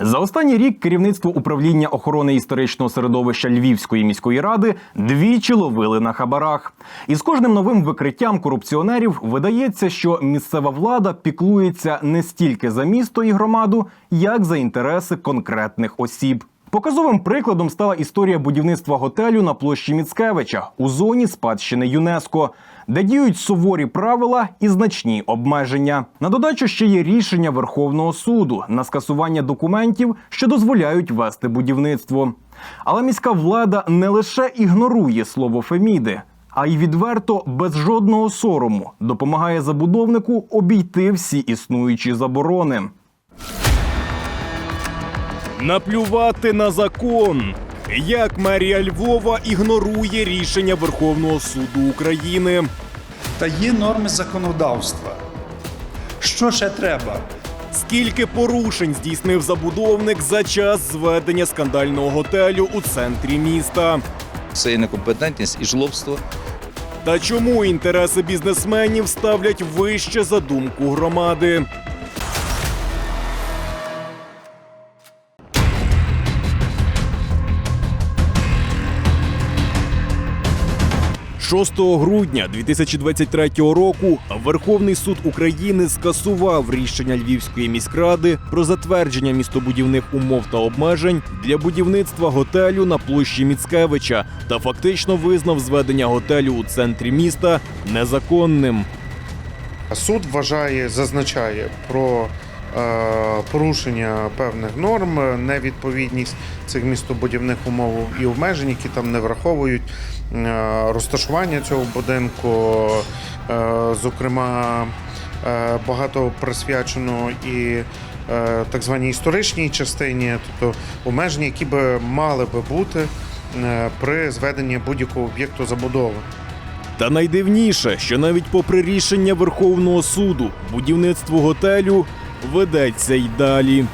За останній рік керівництво управління охорони історичного середовища Львівської міської ради двічі ловили на хабарах. І з кожним новим викриттям корупціонерів видається, що місцева влада піклується не стільки за місто і громаду, як за інтереси конкретних осіб. Показовим прикладом стала історія будівництва готелю на площі Міцкевича у зоні спадщини ЮНЕСКО, де діють суворі правила і значні обмеження. На додачу ще є рішення Верховного суду на скасування документів, що дозволяють вести будівництво. Але міська влада не лише ігнорує слово Феміди, а й відверто без жодного сорому допомагає забудовнику обійти всі існуючі заборони. Наплювати на закон. Як мерія Львова ігнорує рішення Верховного суду України. Та є норми законодавства. Що ще треба? Скільки порушень здійснив забудовник за час зведення скандального готелю у центрі міста? Це є некомпетентність і жлобство. Та чому інтереси бізнесменів ставлять вище за думку громади? «6 грудня 2023 року Верховний суд України скасував рішення Львівської міськради про затвердження містобудівних умов та обмежень для будівництва готелю на площі Міцкевича та фактично визнав зведення готелю у центрі міста незаконним. Суд вважає, зазначає про порушення певних норм, невідповідність цих містобудівних умов і обмежень, які там не враховують е, розташування цього будинку, е, зокрема, е, багато присвячено і е, так званій історичній частині, тобто обмеження, які би мали би бути е, при зведенні будь-якого об'єкту забудови. Та найдивніше, що навіть попри рішення Верховного суду будівництво готелю ведеться й далі.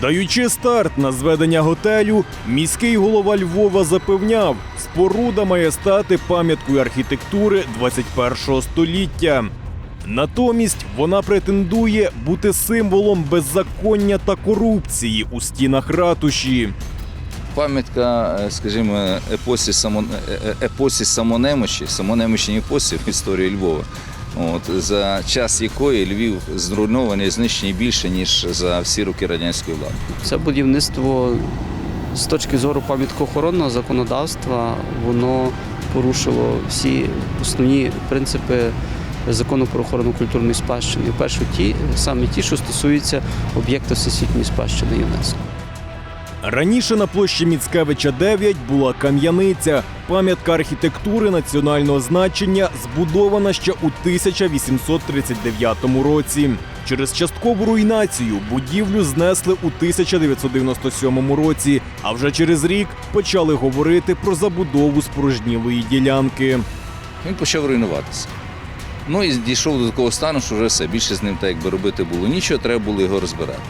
Даючи старт на зведення готелю, міський голова Львова запевняв, споруда має стати пам'яткою архітектури 21-го століття. Натомість вона претендує бути символом беззаконня та корупції у стінах ратуші. Пам'ятка, е, скажімо, епосі, само, е, е, епосі самонемочі, самонемочній епосі в історії Львова. От, за час якої Львів зруйнований знищений більше, ніж за всі роки радянської влади. Це будівництво з точки зору пам'яткоохоронного законодавства, воно порушило всі основні принципи закону про охорону культурної спадщини. Першу ті, саме ті, що стосуються об'єкта всесвітньої спадщини ЮНЕСКО. Раніше на площі Міцкевича 9 була кам'яниця, пам'ятка архітектури національного значення, збудована ще у 1839 році. Через часткову руйнацію будівлю знесли у 1997 році, а вже через рік почали говорити про забудову спорожнілої ділянки. Він почав руйнуватися. Ну і дійшов до такого стану, що вже все більше з ним так якби робити було нічого, треба було його розбирати.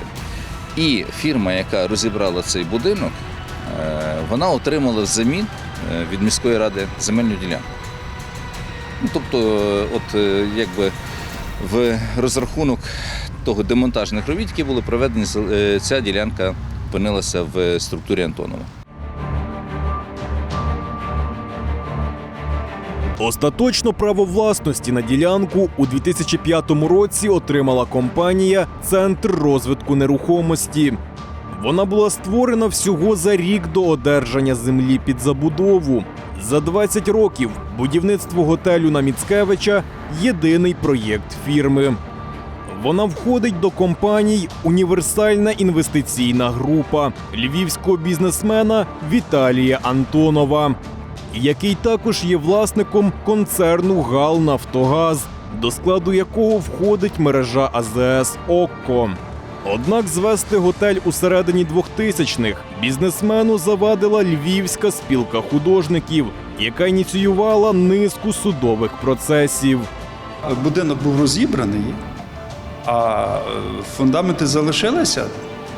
І фірма, яка розібрала цей будинок, е, вона отримала взамін е, від міської ради земельну ділянку. Ну, тобто, е, от якби в розрахунок того демонтажних робіт, які були проведені, ця ділянка опинилася в структурі Антонова. Остаточно право власності на ділянку у 2005 році отримала компанія Центр розвитку нерухомості. Вона була створена всього за рік до одержання землі під забудову. За 20 років будівництво готелю на Міцкевича єдиний проєкт фірми. Вона входить до компаній Універсальна інвестиційна група львівського бізнесмена Віталія Антонова, який також є власником концерну Гал Нафтогаз, до складу якого входить мережа АЗС Окко. Однак звести готель у середині 2000-х бізнесмену завадила Львівська спілка художників, яка ініціювала низку судових процесів. Будинок був розібраний, а е, фундаменти залишилися.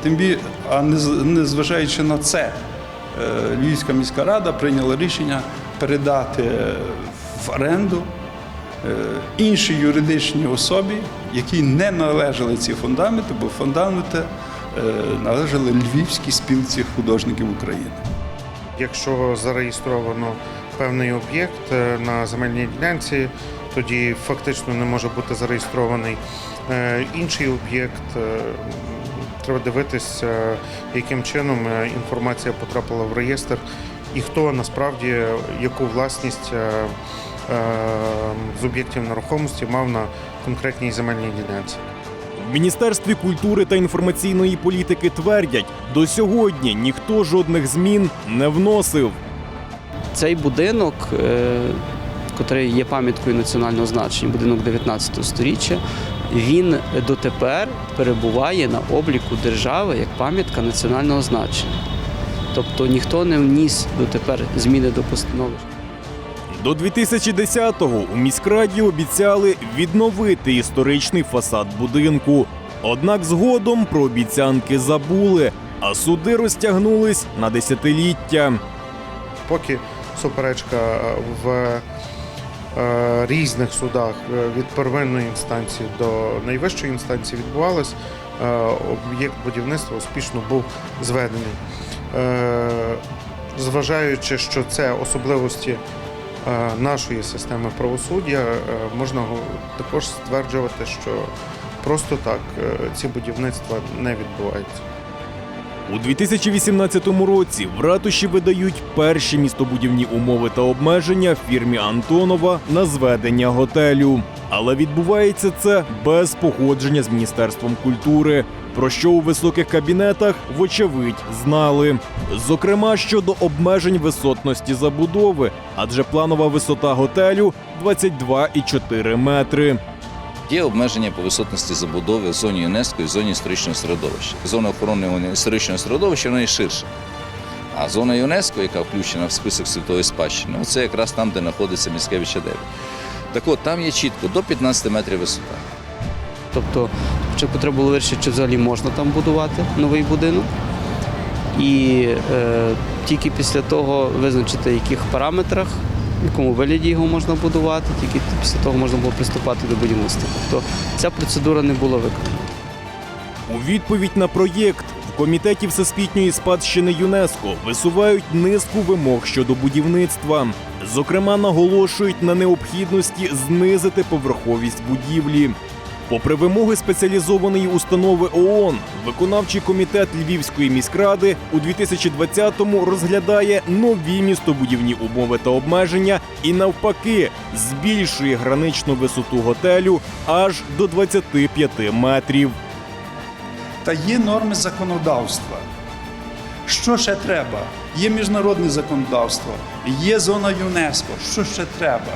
Тим бі, а не, з- не зважаючи на це, Львівська міська рада прийняла рішення передати в оренду е, іншій юридичній особі, якій не належали ці фундаменти, бо фундаменти е, належали Львівській спілці художників України. Якщо зареєстровано певний об'єкт е, на земельній ділянці, тоді фактично не може бути зареєстрований е, інший об'єкт. Треба дивитися, е, яким чином е, інформація потрапила в реєстр і хто насправді яку власність е, з об'єктів нерухомості мав на конкретній земельній ділянці. В Міністерстві культури та інформаційної політики твердять, до сьогодні ніхто жодних змін не вносив. Цей будинок, котрий є пам'яткою національного значення, будинок 19 століття, він дотепер перебуває на обліку держави як пам'ятка національного значення. Тобто ніхто не вніс дотепер зміни до постанови. До 2010-го у міськраді обіцяли відновити історичний фасад будинку. Однак згодом про обіцянки забули, а суди розтягнулись на десятиліття. Поки суперечка в різних судах е, від первинної інстанції до найвищої інстанції відбувалась, е, об'єкт будівництва успішно був зведений. Е, Зважаючи, що це особливості е, нашої системи правосуддя, е, можна також стверджувати, що просто так е, ці будівництва не відбуваються. У 2018 році в ратуші видають перші містобудівні умови та обмеження фірмі Антонова на зведення готелю. Але відбувається це без погодження з міністерством культури, про що у високих кабінетах вочевидь знали. Зокрема, щодо обмежень висотності забудови, адже планова висота готелю 22,4 метри. Є обмеження по висотності забудови в зоні ЮНЕСКО і зоні історичного середовища. Зона охорони історичного середовища вона є ширша. А зона ЮНЕСКо, яка включена в список світової спадщини, це якраз там, де знаходиться Міськевича 9. Так от, там є чітко до 15 метрів висота. Тобто, спочатку треба було вирішити, чи взагалі можна там будувати новий будинок. І е, тільки після того визначити, в яких параметрах, в якому вигляді його можна будувати, тільки після того можна було приступати до будівництва. Тобто ця процедура не була виконана. У відповідь на проєкт в комітеті всесвітньої спадщини ЮНЕСКО висувають низку вимог щодо будівництва. Зокрема, наголошують на необхідності знизити поверховість будівлі. Попри вимоги спеціалізованої установи ООН, виконавчий комітет Львівської міськради у 2020-му розглядає нові містобудівні умови та обмеження і навпаки збільшує граничну висоту готелю аж до 25 метрів. Та є норми законодавства. Що ще треба? Є міжнародне законодавство, є зона ЮНЕСКО. Що ще треба?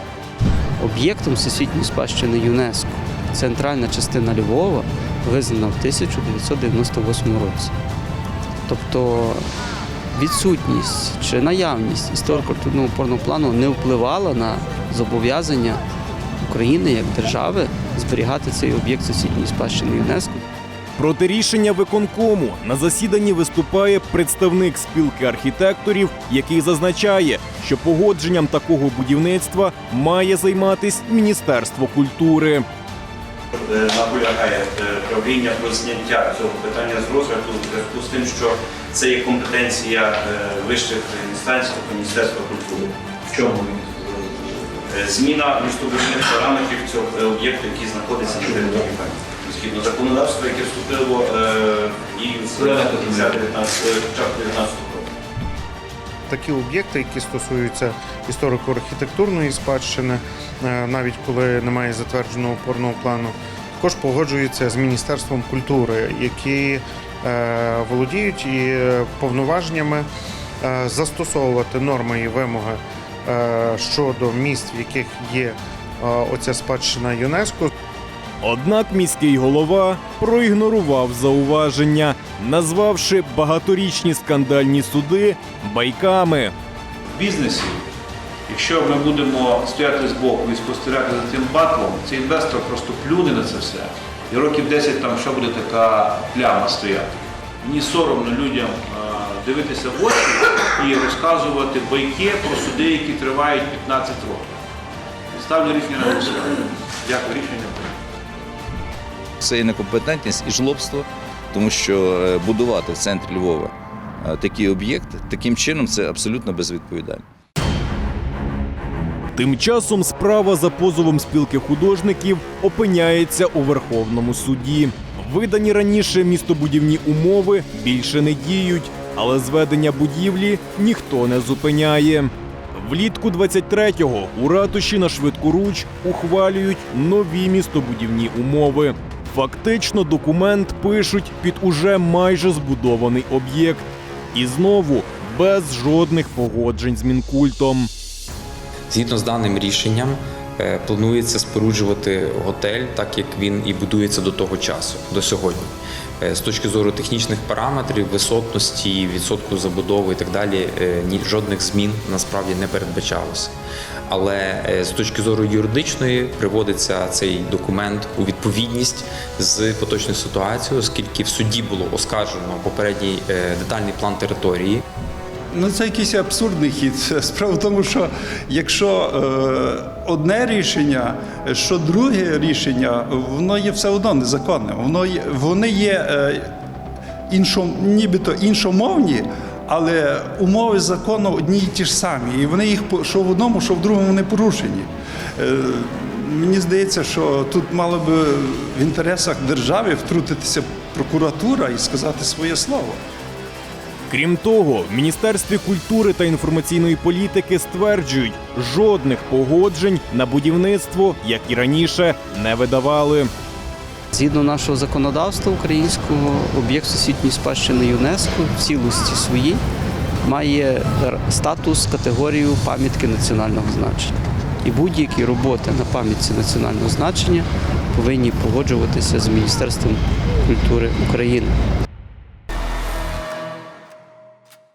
Об'єктом всесвітньої спадщини ЮНЕСКО центральна частина Львова визнана в 1998 році. Тобто відсутність чи наявність історико-культурного опорного плану не впливала на зобов'язання України як держави зберігати цей об'єкт всесвітньої спадщини ЮНЕСКО. Проти рішення виконкому на засіданні виступає представник спілки архітекторів, який зазначає, що погодженням такого будівництва має займатись Міністерство культури. Е, наполягає е, правління про зняття цього питання з розгляду в зв'язку з тим, що це є компетенція е, вищих інстанцій, тобто Міністерства культури. В чому зміна містобудівних параметрів цього об'єкту, який знаходиться на території. Згідно законодавства, яке вступило і з кінця 19 початку 19 року. Такі об'єкти, які стосуються історико-архітектурної спадщини, е, навіть коли немає затвердженого опорного плану, також погоджуються з Міністерством культури, які е, володіють і повноваженнями е, застосовувати норми і вимоги щодо місць, в яких є оця спадщина ЮНЕСКО. Однак міський голова проігнорував зауваження, назвавши багаторічні скандальні суди байками. в бізнесі, якщо ми будемо стояти збоку і спостерігати за тим батлом, цей інвестор просто плюне на це все. І років 10 там що буде така пляма стояти. Мені соромно людям е, дивитися в очі і розказувати байки про суди, які тривають 15 років. Ставлю рішення на голосування. Дякую, рішення. Це і некомпетентність, і жлобство, тому що е, будувати в центрі Львова е, такий об'єкт таким чином це абсолютно безвідповідально. Тим часом справа за позовом спілки художників опиняється у Верховному суді. Видані раніше містобудівні умови більше не діють, але зведення будівлі ніхто не зупиняє. Влітку 23-го у ратуші на швидкоруч ухвалюють нові містобудівні умови. Фактично документ пишуть під уже майже збудований об'єкт. І знову без жодних погоджень з мінкультом. Згідно з даним рішенням, е, планується споруджувати готель, так як він і будується до того часу, до сьогодні. Е, З точки зору технічних параметрів, висотності, відсотку забудови і так далі, е, жодних змін насправді не передбачалося. Але е, з точки зору юридичної приводиться цей документ у відповідність з поточною ситуацією, оскільки в суді було оскаржено попередній е, детальний план території, Ну, це якийсь абсурдний хід. Справа в тому, що якщо е, одне рішення, що друге рішення, воно є все одно незаконне. Воно є, вони є е, іншо, нібито іншомовні, але умови закону одні й ті ж самі. І вони їх що в одному, що в другому не порушені. Е, мені здається, що тут мало би в інтересах держави втрутитися прокуратура і сказати своє слово. Крім того, в Міністерстві культури та інформаційної політики стверджують, жодних погоджень на будівництво, як і раніше, не видавали. Згідно нашого законодавства українського, об'єкт всесвітньої спадщини ЮНЕСКО в цілості своїй має статус категорію пам'ятки національного значення. І будь-які роботи на пам'ятці національного значення повинні погоджуватися з Міністерством культури України.